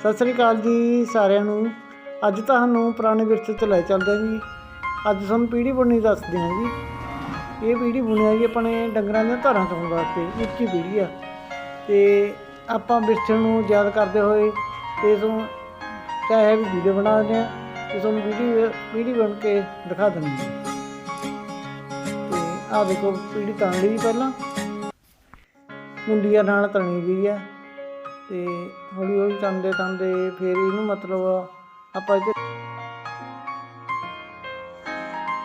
ਸਤਿ ਸ੍ਰੀ ਅਕਾਲ ਜੀ ਸਾਰਿਆਂ ਨੂੰ। ਅੱਜ ਤੁਹਾਨੂੰ ਪੁਰਾਣੇ ਵਿਰਸੇ 'ਚ ਲੈ ਚੱਲਦੇ ਹਾਂ ਜੀ। ਅੱਜ ਤੁਹਾਨੂੰ ਪੀੜੀ ਬੁਣਨੀ ਦੱਸਦੇ ਹਾਂ ਜੀ। ਇਹ ਪੀੜੀ ਬੁਣਿਆ ਜੀ ਆਪਣੇ ਡੰਗਰਾਂ ਦੀਆਂ ਧਾਰਾਂ ਚੋਣ ਵਾਸਤੇ, ਉੱਚੀ ਪੀੜੀ ਆ। ਤੇ ਆਪਾਂ ਵਿਰਸੇ ਨੂੰ ਯਾਦ ਕਰਦੇ ਹੋਏ ਤੇ ਤੁਹਾਨੂੰ ਚਾਹੇ ਵੀ ਵੀਡੀਓ ਬਣਾ ਦਿੰਦੇ ਹਾਂ, ਤੇ ਤੁਹਾਨੂੰ ਵੀਡੀਓ ਪੀੜੀ ਬਣ ਕੇ ਦਿਖਾ ਦਿੰਦੇ ਹਾਂ। ਤੇ ਆਹ ਦੇਖੋ ਪੀੜੀ ਤਣ ਲਈ ਪਹਿਲਾਂ। ਮੁੰਡੀਆਂ ਨਾਲ ਤਣੀ ਗਈ ਆ। ਤੇ ਹੌਲੀ ਹੌਲੀ ਤਣਦੇ ਤਣਦੇ ਫਿਰ ਇਹਨੂੰ ਮਤਲਬ ਆਪਾਂ ਇਹ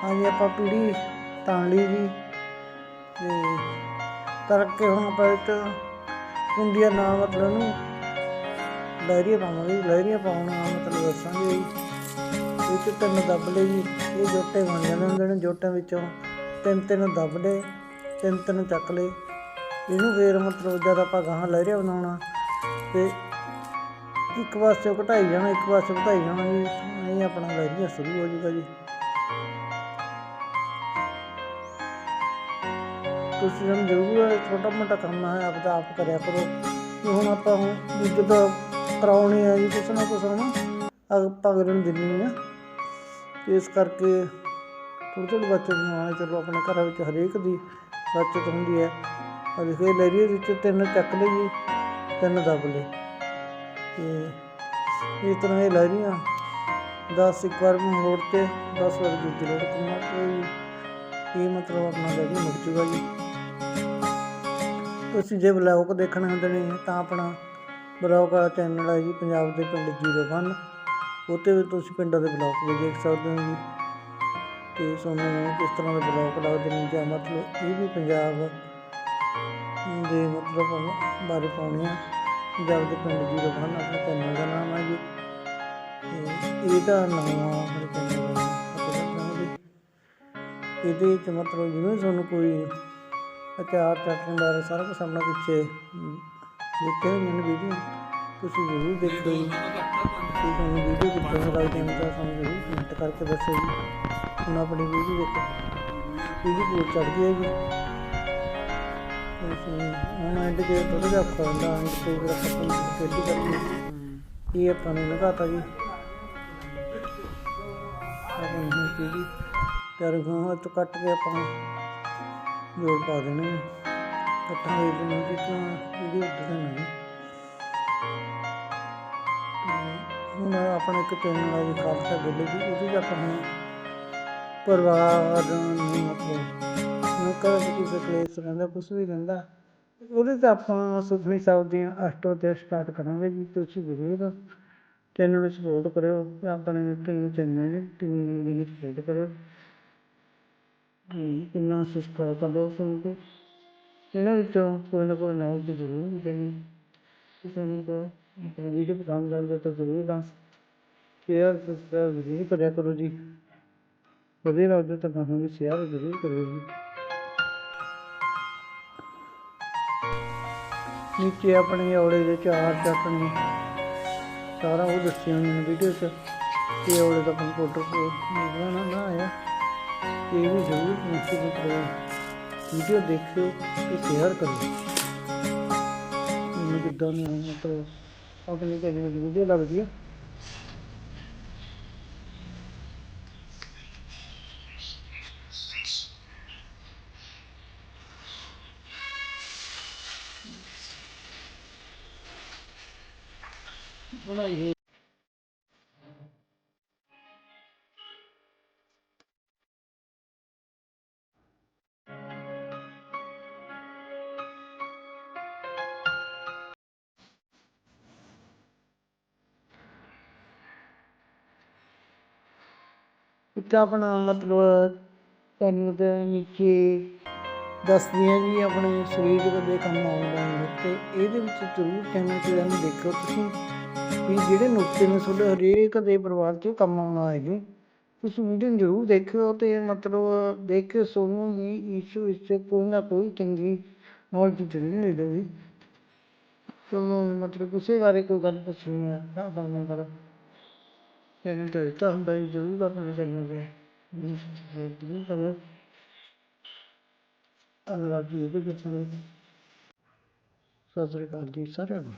ਹਾਂਜੀ, ਆਪਾਂ ਪੀੜੀ ਤਣ ਲਈ ਜੀ। ਤੇ ਤਰਕ ਹੁਣ ਆਪਾਂ ਇਹ ਮੁੰਡੀਆਂ ਨਾਲ ਮਤਲਬ ਨੂੰ ਲਹਿਰੀਆਂ ਪਾਵਾਂਗੇ ਲਹਿਰੀਆਂ ਪਾਉਣਾ ਮਤਲਬ ਦੱਸਾਂਗੇ ਇਹ 'ਚ ਤਿੰਨ ਦੱਬ ਲਏ ਜੀ, ਇਹ ਜੋਟੇ ਬਣ ਜਾਂਦੇ ਹੁੰਦੇ ਨੇ ਜੋਟਿਆਂ ਵਿੱਚੋਂ ਤਿੰਨ ਤਿੰਨ ਦੱਬ ਲਏ, ਤਿੰਨ ਤਿੰਨ ਚੱਕ ਲਏ। ਇਹਨੂੰ ਫੇਰ ਮਤਲਬ ਜਦ ਆਪਾਂ ਗਾਹਾਂ ਲਹਿਰੀਆਂ ਬਣਾਉਣਾ ਤੇ ਇੱਕ ਪਾਸੇ ਘਟਾਈ ਜਾਣਾ, ਇੱਕ ਪਾਸੇ ਵਧਾਈ ਜਾਣਾ ਜੀ ਇਹ ਆਪਣਾ ਲਹਿਰੀਆ ਸ਼ੁਰੂ ਹੋ ਜਾਊਗਾ ਜੀ। ਤੁਸੀਂ ਸਾਨੂੰ ਜ਼ਰੂਰ ਛੋਟਾ ਮੋਟਾ ਕੰਮ ਹੈ ਆਪਦਾ ਆਪ ਕਰਿਆ ਕਰੋ। ਹੁਣ ਆਪਾਂ ਹੁਣ ਵੀ ਜਦੋਂ ਕਰਾਉਣੀ ਹੈ ਜੀ, ਕੁਛ ਨਾ ਕੁਛ ਨਾ ਆਪਾਂ ਕਰਨ ਦਿੰਨੀ ਆ। ਇਸ ਕਰਕੇ ਥੋੜ੍ਹੀ ਥੋੜ੍ਹੀ ਬੱਚਤ ਬਣਾਉਣੀ ਚਲੋ ਆਪਣੇ ਘਰਾਂ ਵਿੱਚ ਹਰੇਕ ਦੀ ਬੱਚਤ ਹੁੰਦੀ ਹੈ। ਆ ਇਹ ਲਹਿਰੀਏ ਵਿੱਚ ਤਿੰਨ ਚੱਕ ਲਈ ਜੀ ਤਿੰਨ ਦੱਬ ਲਏ। ਤੇ ਇਸ ਤਰ੍ਹਾਂ ਇਹ ਲਹਿਰੀਆਂ 10 ਇੱਕ ਵਾਰ ਮੋੜ ਤੇ 10 ਵਾਰ ਦੂਜੀ ਲੋੜ ਕਰਨਾ ਤੇ ਇਹ ਮਤਲਬ ਆਪਣਾ ਲਹਿਰੀ ਮੁੱਕ ਜੂਗਾ ਜੀ। ਤੁਸੀਂ ਜੇ ਬਲੌਗ ਦੇਖਣੇ ਹੁੰਦੇ ਨੇ, ਤਾਂ ਆਪਣਾ ਬਲੌਗ ਵਾਲਾ ਚੈਨਲ ਹੈ ਜੀ, ਪੰਜਾਬ ਦੇ ਪਿੰਡ 01 ਉੱਤੇ ਵੀ ਤੁਸੀਂ ਪਿੰਡਾਂ ਦੇ ਬਲੌਗ ਵੀ ਦੇਖ ਸਕਦੇ ਹੋ ਜੀ। ਤੇ ਤੁਹਾਨੂੰ ਕਿਸ ਤਰ੍ਹਾਂ ਦੇ ਬਲੌਗ ਲੱਗਦੇ ਨੇ, ਜਾਂ ਮਤਲਬ ਇਹ ਵੀ ਪੰਜਾਬ ਦੇ ਮਤਲਬ ਬਾਰੇ ਪਾਉਣੀ ਆ। ਪੰਜਾਬ ਦੇ ਪਿੰਡ 01 ਆਪਣੇ ਚੈਨਲ ਦਾ ਨਾਮ ਹੈ ਜੀ। ਤੇ ਇਹਦਾ ਨਾਮ ਆ ਆਪਣੇ ਚੈਨਲ ਦਾ ਇਹਦੇ 'ਚ ਮਤਲਬ ਜਿਵੇਂ ਤੁਹਾਨੂੰ ਕੋਈ ਅਚਾਰ ਚਟਨੀ ਬਾਰੇ ਸਾਰਾ ਕੁਝ ਸਾਹਮਣੇ ਪਿੱਛੇ ਦੇਖਿਆ ਮੈਨੂੰ ਵੀਡੀਓ ਤੁਸੀਂ ਜ਼ਰੂਰ ਦੇਖੋ ਜੀ। ਤੇ ਤੁਹਾਨੂੰ ਵੀਡੀਓ ਕਿੱਦਾਂ ਲੱਗਦੀ ਹੈ ਤਾਂ ਸਾਨੂੰ ਜ਼ਰੂਰ ਕਮੈਂਟ ਕਰਕੇ ਦੱਸੋ ਜੀ। ਹੁਣ ਆਪਣੀ ਵੀਡੀਓ ਦੇਖੋ। ਵੀਡੀਓ ਬਹੁਤ ਚੜ੍ਹਦੀ ਹੈ ਜੀ। ਤੁਸੀਂ ਹੁਣ ਐਂਡ ਜੇ ਥੋੜਾ ਜਿਹਾ ਤੇ ਜਿਹੜਾ ਖਤਮ ਖੇਡੀ ਕਰਕੇ ਇਹ ਆਪਾਂ ਨੇ ਲਗਾਤਾ ਜੀ ਆਪਾਂ ਨੂੰ ਪੀੜੀ ਚਾਰ ਗਾਂ ਤੋਂ ਕੱਟ ਕੇ ਆਪਾਂ ਜੋੜ ਪਾ ਦੇਣੇ ਨੇ ਕੱਟਾਂਗੇ ਇਹਨੂੰ ਜਿੱਦਾਂ ਇਹਦੀ ਉੱਤੇ ਨਹੀਂ ਹੁਣ ਆਪਣੇ ਇੱਕ ਚੈਨਲ ਆ ਜੀ ਖਾਲਸਾ ਗਿੱਲੇ ਜੀ ਉਹਦੇ 'ਚ ਆਪਾਂ ਹੁਣ ਪਰਿਵਾਰ ਨੂੰ ਮਤਲਬ ਕਰ ਕਿਸੇ ਕਲੇਸ਼ ਰਹਿੰਦਾ ਕੁਛ ਵੀ ਰਹਿੰਦਾ ਉਹਦੇ 'ਤੇ ਆਪਾਂ ਸੁਖਮਨੀ ਸਾਹਿਬ ਦੀਆਂ ਅਸ਼ਟੋ ਤੇ ਸਟਾਰਟ ਕਰਾਂਗੇ ਜੀ, ਤੁਸੀਂ ਜ਼ਰੂਰ ਚੈਨਲ ਨੂੰ ਸਪੋਰਟ ਕਰਿਓ ਤੇ ਆਪਣੇ ਟੀਮ ਚੈਨਲ ਨੇ ਟੀਮ ਦੀ ਸਪੋਰਟ ਕਰਿਓ। ਕਿੰਨਾ ਸਬਸਕ੍ਰਾਈਬ ਕਰ ਦਿਓ ਤੁਹਾਨੂੰ ਇਹਨਾਂ ਵਿੱਚੋਂ ਕੋਈ ਨਾ ਕੋਈ ਨਾ ਜ਼ਰੂਰ ਦੇਣੀ। ਕਿਸੇ ਨੂੰ ਤਾਂ ਵੀਡੀਓ ਪਸੰਦ ਆਉਂਦਾ ਤਾਂ ਜ਼ਰੂਰ ਦਾ ਸ਼ੇਅਰ ਸਬਸਕ੍ਰਾਈਬ ਜ਼ਰੂਰ ਕਰਿਆ ਕਰੋ ਜੀ। ਵਧੀਆ ਲੱਗਦਾ ਤਾਂ ਸਾਨੂੰ ਵੀ ਸ਼ੇਅਰ ਜ਼ਰੂਰ ਕਰਿਓ ਜੀ। ਨੀਚੇ ਆਪਣੇ ਔਲੇ ਦੇ ਚਾਰ ਚਟਨੀ ਸਾਰਾ ਉਹ ਦੱਸਿਆ ਹੋਈਆਂ ਨੇ ਵੀਡੀਓ 'ਚ ਕਿ ਔਲੇ ਦਾ ਕੰਪਿਊਟਰ ਕੋ ਨਾ ਆਇਆ। ਇਹ ਵੀ ਜ਼ਰੂਰ ਤੁਸੀਂ ਮਤਲਬ ਵੀਡੀਓ ਦੇਖਿਓ ਤੇ ਸ਼ੇਅਰ ਕਰਿਓ ਮੈਨੂੰ ਕਿੱਦਾਂ ਦੀ ਮਤਲਬ ਆਪਣੀ ਚੈਨਲ ਵੀਡੀਓ ਲੱਗਦੀ ਹੈ ਬਣਾਈ ਹੋਈ ਇੱਕ ਆਪਣਾ ਮਤਲਬ ਤੈਨੂੰ ਦੇ ਨੀਚੇ ਦੱਸਦੀਆਂ ਜੀ ਆਪਣੇ ਸਰੀਰ ਦੇ ਕੰਮ ਆਉਣ ਵਾਲੇ ਨੁਕਤੇ ਇਹਦੇ ਵਿੱਚ ਜ਼ਰੂਰ ਚੈਨਲ ਤੇ ਨੂੰ ਦੇਖੋ ਤੁਸੀਂ ਵੀ ਜਿਹੜੇ ਨੁਕਤੇ ਨੇ ਤੁਹਾਡੇ ਹਰੇਕ ਦੇ ਪਰਿਵਾਰ 'ਚ ਕੰਮ ਆਉਣਾ ਹੈਗੇ ਤੁਸੀਂ ਵੀਡੀਓ ਨੂੰ ਜ਼ਰੂਰ ਦੇਖਿਓ ਤੇ ਮਤਲਬ ਦੇਖ ਕੇ ਤੁਹਾਨੂੰ ਵੀ ਇਸ ਵਿੱਚ ਕੋਈ ਨਾ ਕੋਈ ਚੰਗੀ ਨੌਲੇਜ ਜ਼ਰੂਰ ਮਿਲੇਗੀ ਤੁਹਾਨੂੰ ਮਤਲਬ ਕਿਸੇ ਬਾਰੇ ਕੋਈ ਗੱਲ ਪੁੱਛਣੀ ਹੈ ਤਾਂ ਤੁਹਾਨੂੰ ਕਰ ਚੈਨਲ ਤੇ ਦਿੱਤਾ ਹੁੰਦਾ ਜੀ, ਜ਼ਰੂਰ ਆਪਣੇ ਚੈਨਲ ਤੇ ਜ਼ਰੂਰ ਕਰੋ ਅੱਲਾਹ ਸਤਿ ਸ੍ਰੀ ਅਕਾਲ ਜੀ ਸਾਰਿਆਂ ਨੂੰ।